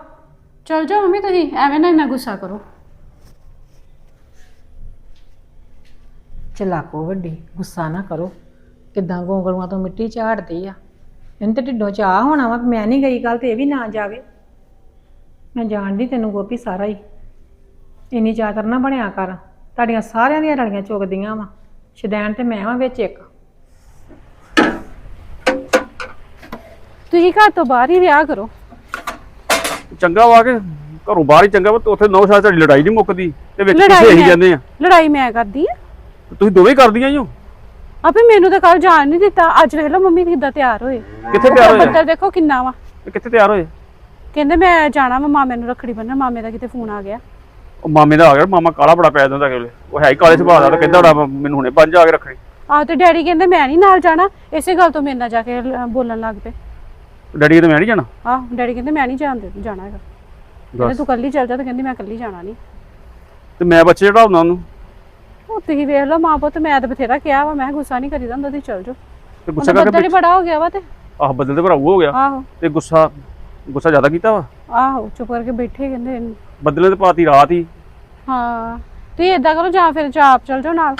ਚੱਲ ਜਾਓ ਮੰਮੀ ਤੁਸੀਂ ਐਵੇਂ ਨਾ ਇੰਨਾ ਗੁੱਸਾ ਕਰੋ। ਚਲਾਕੋ ਵੱਡੀ ਗੁੱਸਾ ਨਾ ਕਰੋ। ਕਿੱਦਾਂ ਗੋਂਗਲੂਆਂ ਤੋਂ ਮਿੱਟੀ ਝਾੜਦੀ ਆ? ਇਹਨੂੰ ਤੇ ਢਿੱਡੋਂ ਚਾਹ ਹੋਣਾ ਵਾ ਵੀ ਮੈਂ ਨਹੀਂ ਗਈ ਕੱਲ ਤੇ ਇਹ ਵੀ ਨਾ ਜਾਵੇ। ਮੈਂ ਜਾਣਦੀ ਤੈਨੂੰ ਗੋਪੀ ਸਾਰਾ ਹੀ। ਇੰਨੀ ਚਾਤਰ ਨਾ ਬਣਿਆ ਕਰ। ਤੁਹਾਡੀਆਂ ਸਾਰਿਆਂ ਦੀਆਂ ਰਲੀਆਂ ਚੁਗਦੀਆਂ ਵਾ। ਸ਼ਦੈਣ ਤੇ ਮੈਂ ਵਾਂ ਵਿੱਚ ਇੱਕ। ਤੁਸੀਂ ਘਰ ਤੋਂ ਬਾਹਰ ਹੀ ਵਿਆਹ ਕਰੋ। ਚੰਗਾ ਵਾ ਕੇ ਘਰੋਂ ਬਾਹਰ ਹੀ ਚੰਗਾ ਵਾ ਤੇ ਉੱਥੇ ਨੌ ਸਾਲ ਤੁਹਾਡੀ ਲੜਾਈ ਨਹੀਂ ਮੁੱਕਦੀ ਤੇ ਵਿੱਚ ਲੜਾਈ ਕਿਸੇ ਹੀ ਮੈਂ- ਜਾਂਦੇ ਆ। ਲੜਾਈ ਮੈਂ ਕਰਦੀ ਆ। ਤੇ ਤੁਸੀਂ ਦੋਵੇਂ ਕਰਦੀਆਂ ਹੀ ਹੋ। ਆਪੇ ਮੈਨੂੰ ਤਾਂ ਕੱਲ ਜਾਣ ਨਹੀਂ ਦਿੱਤਾ। ਅੱਜ ਵੇਖ ਲਓ ਮੰਮੀ ਕਿੱਦਾਂ ਤਿਆਰ ਹੋਏ। ਕਿੱਥੇ ਤਿਆਰ ਹੋਏ? ਬੱਦਲ ਦੇਖੋ ਕਿੰਨਾ ਵਾ। ਕਿੱਥੇ ਤਿਆਰ ਹੋਏ? ਕਹਿੰਦੇ ਮੈਂ ਜਾਣਾ ਵਾ ਮਾਮੇ ਨੂੰ ਰੱਖੜੀ ਬੰਨਣ ਮਾਮੇ ਦਾ ਕਿਤੇ ਫੋਨ ਆ ਗਿਆ। ਉਹ ਮਾਮੇ ਦਾ ਆ ਗਿਆ ਮਾਮਾ ਕਾਲਾ ਬੜਾ ਪੈ ਜਾਂਦਾ ਅਗਲੇ। ਉਹ ਹੈ ਹੀ ਕਾਲੇ ਸੁਭਾਅ ਦਾ ਤੇ ਕਹਿੰਦਾ ਹੋਣਾ ਮੈਨੂੰ ਹੁਣੇ ਪੰਜ ਆ ਕੇ ਰੱਖਣੀ। ਆਹ ਤੇ ਡੈਡੀ ਕਹਿੰਦੇ ਮੈਂ ਨਹੀਂ ਨਾਲ ਜਾਣਾ ਇਸੇ ਗੱਲ ਤੋਂ ਮੇਰੇ ਨਾਲ ਜਾ ਕੇ ਬੋਲਣ ਲੱਗ ਪਏ। ਡੈਡੀ ਤੇ ਮੈਂ ਨਹੀਂ ਜਾਣਾ? ਆਹ ਡੈਡੀ ਕਹਿੰਦੇ ਮੈਂ ਨਹੀਂ ਜਾਣਦੇ ਜਾਣਾ ਹੈਗਾ। ਕਹਿੰਦੇ ਤੂੰ ਕੱਲੀ ਚੱਲ ਜਾ ਤੇ ਕਹਿੰਦੀ ਮੈਂ ਕੱਲੀ ਜਾਣਾ ਨਹੀਂ। ਤੇ ਮੈਂ ਬੱਚੇ ਚੜਾਉਣਾ ਉਹਨੂੰ। ਉਹ ਤੁਸੀਂ ਵੇਖ ਲਓ ਮਾਂ ਪੁੱਤ ਮੈਂ ਤਾਂ ਬਥੇਰਾ ਕਿਹਾ ਵਾ ਮੈਂ ਕਿਹਾ ਗੁੱਸਾ ਨਹੀਂ ਕਰੀਦਾ ਹੁੰਦਾ ਤੁਸੀਂ ਚੱਲ ਜਾਓ। ਤੇ ਗੁੱਸਾ ਹੁਣ ਬੱਦਲ ਕਰਕੇ ਹੀ ਬੜਾ ਹੋ ਗਿਆ ਵਾ ਤੇ। ਆਹ ਬਦਲ ਤੇ ਭਰਾਊ ਹੋ ਗਿਆ। ਆਹੋ। ਤੇ ਗੁੱਸਾ ਗੁੱਸਾ ਜ਼ਿਆਦਾ ਕੀਤਾ ਵਾ? ਆਹੋ ਚੁੱਪ ਕਰਕੇ ਬੈਠੇ ਕਹਿੰਦੇ ਬਦਲੇ ਤੇ ਪਾਤੀ ਰਾਤ ਹੀ। ਹਾਂ ਤੁਸੀਂ ਏਦਾਂ ਕਰੋ ਜਾਂ ਫਿਰ ਚਾਪ ਚੱਲ ਜਾਓ ਨਾਲ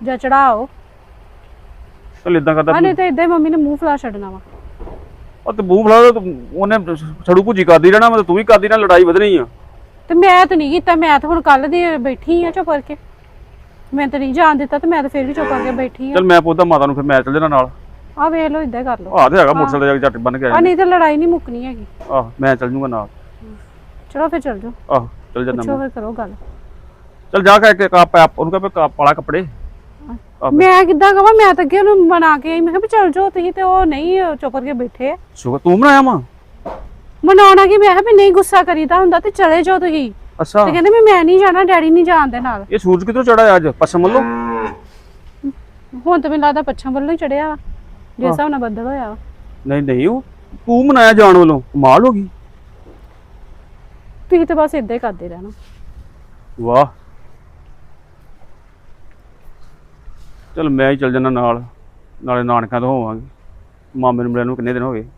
ਜਾਂ ਚੜਾਓ। ਚਲ ਇਦਾਂ ਕਰਦਾ ਆ ਨਹੀਂ ਤੇ। ਹੀ ਮੰਮੀ ਨੇ ਮੂੰਹ ਫਲਾ ਛੱਡਣਾ ਵਾ। ਉਹ ਤੇ ਮੂੰਹ ਫਲਾ ਉਹਨੇ ਛੜੂ ਭੁੱਜੀ ਕਰਦੀ ਰਹਿਣਾ ਮੈਂ ਤੂੰ ਵੀ ਕਰਦੀ ਰਹਿਣਾ ਲੜਾਈ ਵਧਣੀ ਆ। ਤੇ ਮੈਂ ਤਾਂ ਨਹੀਂ ਕੀਤਾ ਮੈਂ ਤਾਂ ਹੁਣ ਕੱਲ ਦੀ ਬੈਠੀ ਆ ਚੁੱਪ ਕਰਕੇ। ਮੈਂ ਤਾਂ ਨਹੀਂ ਜਾਣ ਦਿੱਤਾ ਤੇ ਮੈਂ ਤਾਂ ਫਿਰ ਵੀ ਚੁੱਪ ਕਰਕੇ ਬੈਠੀ ਆ। ਚਲ ਮੈਂ ਪੁੱਛਦਾ ਮਾਤਾ ਨੂੰ ਫਿਰ ਮੈਂ ਚੱਲ ਜਾਣਾ ਨਾਲ। ਆ ਵੇਖ ਲਓ ਏਦਾਂ ਹੀ ਕਰ ਲਓ। ਆਹ ਤੇ ਹੈਗਾ ਮੋਟਰਸਾਈਕਲ ਜਾ ਕੇ ਝੱਟ ਬੰਨ ਕੇ ਆ ਨਹੀਂ ਤੇ ਲੜਾਈ ਨਹੀਂ ਮੁੱਕਣੀ ਹੈਗੀ। ਆਹ ਮੈਂ ਚੱਲ ਜੂਗਾ ਨਾਲ। ਚਲੋ ਫਿਰ ਚੱਲ ਜਾਓ। ਆਹ ਚੱਲ ਪੁੱਛੋ ਮੈਂ। ਫਿਰ ਕਰੋ ਗੱਲ। ਚਲ ਜਾ ਕੇ ਇੱਕ ਕੱਪ ਉਹਨੂੰ ਕਹੇ ਕਾ ਪਾਲਾ ਕੱਪੜੇ। ਆਹ ਮੈਂ ਕਿੱਦਾਂ ਕਹਾਂ ਮੈਂ ਤਾਂ ਅੱਗੇ ਉਹਨੂੰ ਮਨਾ ਕੇ ਆਈ। ਮੈਂ ਕਿਹਾ ਵੀ ਚੱਲ ਜਾਓ ਤੁਸੀਂ ਤੇ ਉਹ ਨਹੀਂ ਉਹ ਚੁੱਪ ਕਰਕੇ ਬੈਠੇ ਆ। ਸ਼ੁਕਰ ਤੂੰ ਬਣਾਇਆ ਮਾਂ ਮਨਾਉਣਾ ਕਿ? ਮੈਂ ਕਿਹਾ ਵੀ ਨਹੀਂ ਗੁੱਸਾ ਕਰੀਦਾ ਹੁੰਦਾ ਤੇ ਚਲੇ ਜਾਓ ਤੁਸੀਂ। ਅੱਛਾ। ਤੇ ਕਹਿੰਦੇ ਵੀ ਮੈਂ ਨਹੀਂ ਜਾਣਾ ਡੈਡੀ ਨਹੀਂ ਜਾਣ ਦੇ ਨਾਲ। ਇਹ ਸੂਰਜ ਕਿੱਧਰੋਂ ਚੜਾ ਅੱਜ? ਪੱਛਮ ਵੱਲੋਂ? ਹੁਣ ਤਾਂ ਮੈਨੂੰ ਲੱਗਦਾ ਪੱਛਮ ਵੱਲੋਂ ਹੀ ਚੜਿਆ ਵਾ। ਜਿਸ ਹਿਸਾਬ ਨਾਲ ਬੱਦਲ ਹੋਇਆ ਵਾ। ਨਹੀਂ ਨਹੀਂ ਉਹ ਤੂੰ ਮਨਾਇਆ ਜਾਣ ਵੱਲੋਂ। ਕਮਾਲ ਹੋ ਗਈ। ਤੁਸੀਂ ਤਾਂ ਬਸ ਏਦਾਂ ਹੀ ਕਰਦੇ ਰਹਿਣਾ। ਵਾਹ। ਚਲ ਮੈਂ ਹੀ ਚੱਲ ਜਾਣਾ ਨਾਲ, ਨਾਲੇ ਨਾਨਕਿਆਂ ਤੋਂ ਹੋਵਾਂਗੇ। ਮਾਮੇ ਨੂੰ ਮਿਲਣ ਨੂੰ ਕਿੰਨੇ ਦਿਨ ਹੋ ਗਏ?